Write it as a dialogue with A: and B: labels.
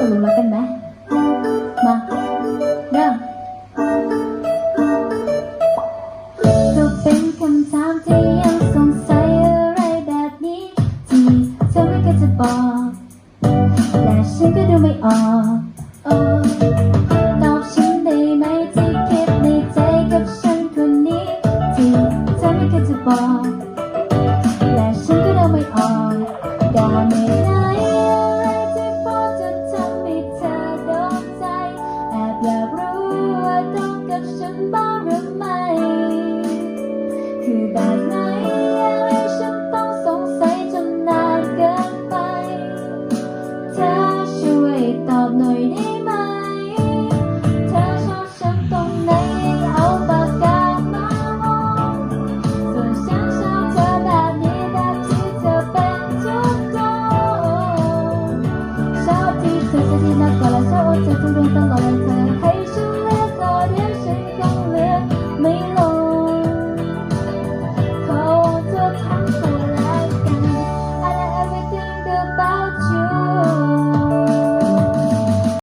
A: ตกลงรักกันไหมมาเริ่มก็เป็นคำถามที่ยังสงสัยอะไรแบบนี้ ที่เธอไม่เคยจะบอกแต่ฉันก็ดูไม่ออกโอ้ตอบฉันได้ไหมที่คิดในใจกับฉันคนนี้ ที่เธอไม่เคยจะบอก คนชอบที่เธอจะดีนักกว่า